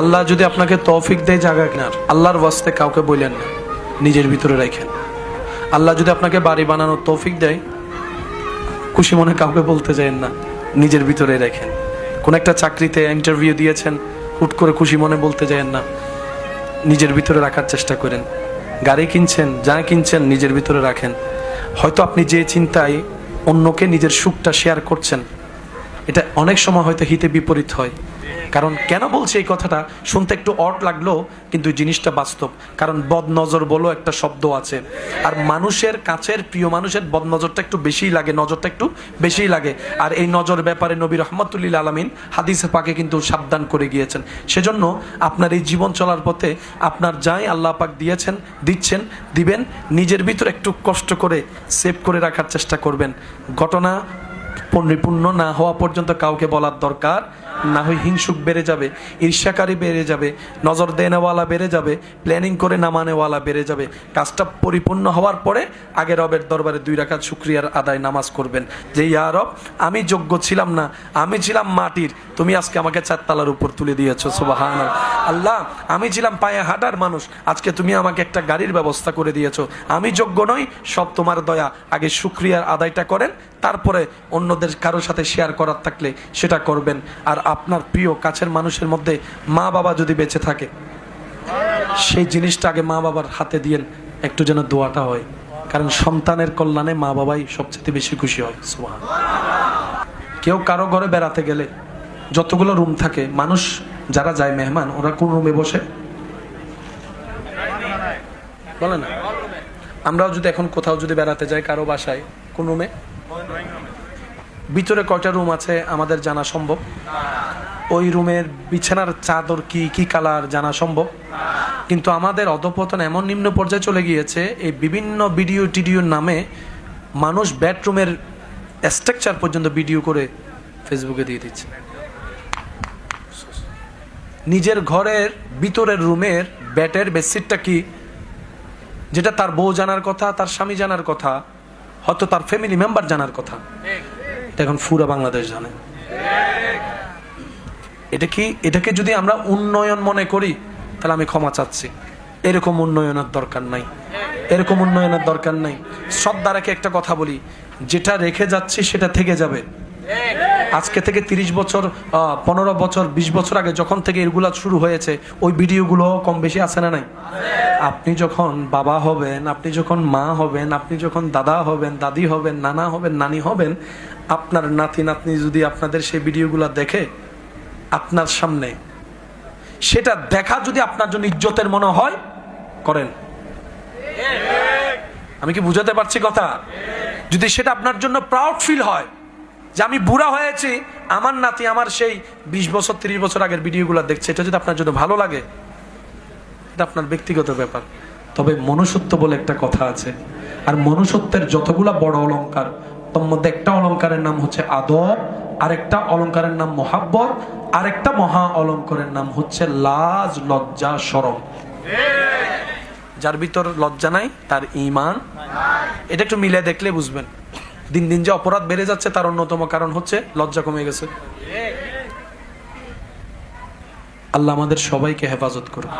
আল্লাহ যদি আপনাকে তৌফিক দেয় জায়গা কেনার, আল্লাহর ওয়াস্তে কাউকে বললেন না, নিজের ভিতরে রাখেন। আল্লাহ যদি আপনাকে বাড়ি বানানোর তৌফিক দেয়, খুশি মনে কাউকে বলতে চাইেন না, নিজের ভিতরে রাখেন। কোন একটা চাকরিতে ইন্টারভিউ দিয়েছেন, হুট করে খুশি মনে বলতে যায়েন না, নিজের ভিতরে রাখার চেষ্টা করেন। গাড়ি কিনছেন, যা কিনছেন, নিজের ভিতরে রাখেন। হয়তো আপনি যে চিন্তায় অন্যকে নিজের সুখটা শেয়ার করছেন, এটা অনেক সময় হয়তো হিতে বিপরীত হয়। কারণ কেন বলছি এই কথাটা? শুনতে একটু অড লাগল, কিন্তু জিনিসটা বাস্তব। কারণ বদ নজর বলো একটা শব্দ আছে। আর মানুষের কাছের প্রিয় মানুষের বদ নজরটা একটু বেশিই লাগে, নজরটা একটু বেশিই লাগে। আর এই নজর ব্যাপারে নবী রহমতুল্লিল আলমিন হাদিসে পাকে কিন্তু সাবধান করে গিয়েছেন। সেজন্য আপনার এই জীবন চলার পথে আপনার যাই আল্লাহ পাক দিয়েছেন, দিচ্ছেন, দিবেন, নিজের ভিতর একটু কষ্ট করে সেভ করে রাখার চেষ্টা করবেন। ঘটনা পরিপূর্ণ না হওয়া পর্যন্ত কাউকে বলার দরকার। না হয় হিংসুক বেড়ে যাবে, ঈর্ষাকারী বেড়ে যাবে, নজর দেনেওয়ালা বেড়ে যাবে প্ল্যানিং করে না মানেওয়ালা বেড়ে যাবে। কাজটা পরিপূর্ণ হওয়ার পরে আগে রবের দরবারে দুই রাখাত শুক্রিয়ার আদায় নামাজ করবেন। যে, ইয়া রব, আমি যোগ্য ছিলাম না, আমি ছিলাম মাটির, তুমি আজকে আমাকে চারতলার উপর তুলে দিয়েছ সুবাহান আল্লাহ, আমি ছিলাম পায়ে হাঁটার মানুষ, আজকে তুমি আমাকে একটা গাড়ির ব্যবস্থা করে দিয়েছ। আমি যোগ্য নই, সব তোমার দয়া। আগে শুক্রিয়ার আদায়টা করেন তারপরে অন্যদের কারোর সাথে শেয়ার করার থাকলে সেটা করবেন। আর আপনার প্রিয় কাছের মানুষের মধ্যে মা বাবা যদি বেঁচে থাকে, সেই জিনিসটা আগে মা বাবার হাতে দিয়ে একটু যেন দোয়াটা হয়। কারণ সন্তানের কল্যাণে মা বাবাই সবচেয়ে বেশি খুশি হয়। কেউ কারও ঘরে বেড়াতে গেলে যতগুলো রুম থাকে, মানুষ যারা যায় মেহমান, ওরা কোন রুমে বসে? বলে না। আমরাও যদি এখন কোথাও যদি বেড়াতে যাই কারও বাসায়, কোন রুমে ভিতরে কয়টা রুম আছে আমাদের জানা সম্ভব? ওই রুমের বিছানার চাদর কি কি কালার জানা সম্ভব? কিন্তু আমাদের অধপতন এমন নিম্ন পর্যায়ে চলে গিয়েছে, এই বিভিন্ন ভিডিও টিডিওর নামে মানুষ বেডরুমের স্ট্রাকচার পর্যন্ত ভিডিও করে ফেসবুকে দিয়ে দিচ্ছে। নিজের ঘরের ভিতরের রুমের ব্যাটের বেডশিটটা কি? যেটা তার বউ জানার কথা, তার স্বামী জানার কথা হয়তো তার ফ্যামিলি মেম্বার জানার কথা। এখন ফুরা বাংলাদেশ জানে। এটা কি, এটাকে যদি আমরা উন্নয়ন মনে করি, তাহলে আমি ক্ষমা চাচ্ছি। এরকম উন্নয়নের দরকার নাই। এরকম উন্নয়নের দরকার নাই। শ্রদ্ধা রেখে একটা কথা বলি, যেটা রেখে যাচ্ছি সেটা থেকে যাবে। আজকে থেকে তিরিশ বছর পনেরো বছর, বিশ বছর আগে যখন থেকে এগুলা শুরু হয়েছে, ওই ভিডিওগুলো কম বেশি আছে না নাই? আপনি যখন বাবা হবেন, আপনি যখন মা হবেন, আপনি যখন দাদা হবেন, দাদি হবেন, নানা হবেন, নানি হবেন, আপনার নাতি, নাতনি যদি আপনাদের সেই ভিডিওগুলো দেখে আপনার সামনে, সেটা দেখা যদি আপনার জন্য ইজ্জতের মনে হয়, করেন। আমি কি বুঝাতে পারছি কথা? যদি সেটা আপনার জন্য প্রাউড ফিল হয় যে আমি বুড়া হয়েছি, আমার নাতি আমার সেই বিশ বছর, তিরিশ বছর আগের ভিডিওগুলো দেখছে। এটা যদি আপনার জন্য ভালো লাগে, এটা আপনার ব্যক্তিগত ব্যাপার। তবে মনুষ্যত্ব বলে একটা কথা আছে। আর মনুষ্যত্বের যতগুলা বড় অলংকার, তোর মধ্যে একটা অলংকারের নাম হচ্ছে আদব, আরেকটা অলংকারের নাম মোহাব্বত, আরেকটা মহা অলংকারের নাম হচ্ছে লাজ, লজ্জা সরম যার ভিতর লজ্জা নাই, তার ইমান এটা একটু মিলে দেখলে বুঝবেন। দিন দিন যে অপরাধ বেড়ে যাচ্ছে তার অন্যতম কারণ হচ্ছে লজ্জা কমে গেছে। আল্লাহ আমাদের সবাইকে হেফাজত করুন